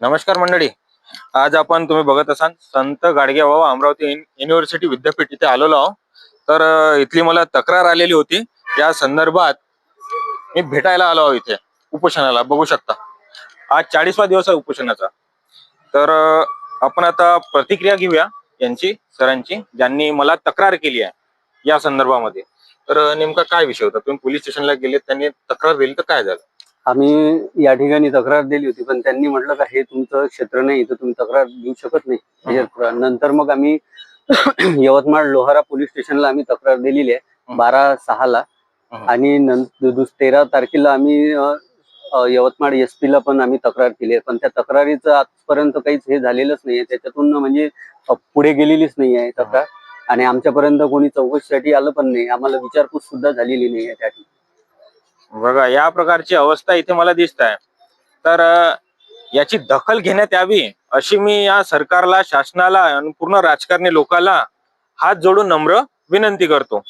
नमस्कार मंडळी. आज आपण तुम्ही बघत असाल संत गाडगे बाबा अमरावती युनिव्हर्सिटी विद्यापीठ इथे आलेलो आहो तर इथली मला तक्रार आलेली होती. या संदर्भात मी भेटायला आलो आहो इथे उपोषणाला. बघू शकता. आज चाळीसवा दिवस आहे उपोषणाचा. तर आपण आता प्रतिक्रिया घेऊया यांची सरांची ज्यांनी मला तक्रार केली आहे या संदर्भामध्ये. तर नेमका काय विषय होता? तुम्ही पोलीस स्टेशनला गेले त्यांनी तक्रार दिली तर काय झालं? आम्ही या ठिकाणी तक्रार दिली होती पण त्यांनी म्हटलं का हे तुमचं क्षेत्र नाही इथं तुम्ही तक्रार देऊ शकत नाही. त्याच्यात नंतर मग आम्ही यवतमाळ लोहारा पोलीस स्टेशनला आम्ही तक्रार दिलेली आहे. बारा सहाला. हं. आणि तेरा तारखेला आम्ही यवतमाळ एस ला पण आम्ही तक्रार केली आहे. पण त्या तक्रारीचं आजपर्यंत काहीच हे झालेलंच नाहीये त्याच्यातून म्हणजे पुढे गेलेलीच नाही आहे तक्रार. आणि आमच्यापर्यंत कोणी चौकशीसाठी आलं पण नाही. आम्हाला विचारपूस सुद्धा झालेली नाही आहे त्या ठिकाणी. बघा या प्रकारची अवस्था इथे मला दिसत आहे तर याची दखल घेण्यात यावी अशी मी या सरकारला शासनाला आणि पूर्ण राजकारणी लोकांना हात जोडून नम्र विनंती करतो.